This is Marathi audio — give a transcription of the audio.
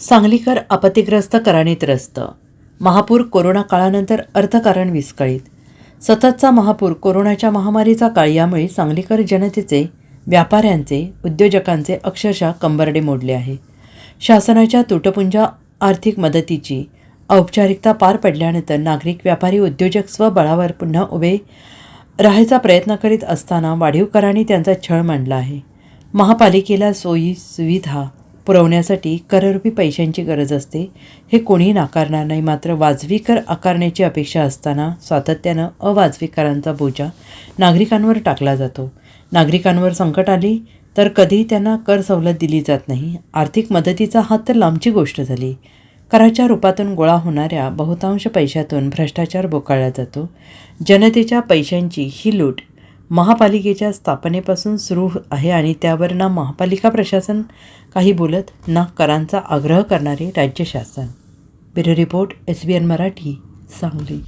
सांगलीकर आपत्तीग्रस्त कराने त्रस्त महापूर कोरोना काळानंतर अर्थकारण विस्कळीत. सततचा महापूर कोरोनाच्या महामारीचा काळ यामुळे सांगलीकर जनतेचे व्यापाऱ्यांचे उद्योजकांचे अक्षरशः कंबरडे मोडले आहे. शासनाच्या तुटपुंजा आर्थिक मदतीची औपचारिकता पार पडल्यानंतर नागरिक व्यापारी उद्योजक स्वबळावर पुन्हा उभे राहायचा प्रयत्न करीत असताना वाढीव कराने त्यांचा छळ मांडला आहे. महापालिकेला सोयी सुविधा पुरवण्यासाठी कररूपी पैशांची गरज असते. हे कोणीही नाकारणार नाही मात्र वाजवी कर आकारण्याची अपेक्षा असताना सातत्यानं अवाजवी करांचा बोजा नागरिकांवर टाकला जातो. नागरिकांवर संकट आली तर कधीही त्यांना कर सवलत दिली जात नाही. आर्थिक मदतीचा हात तर लांबची गोष्ट झाली. कराच्या रूपातून गोळा होणाऱ्या बहुतांश पैशातून भ्रष्टाचार बोकाळला जातो. जनतेच्या पैशांची ही लूट महापालिकेच्या स्थापनेपासून सुरू आहे आणि त्यावर ना महापालिका प्रशासन काही बोलत ना करांचा आग्रह करणारे राज्य शासन. Bureau report S B N Marathi Sangli.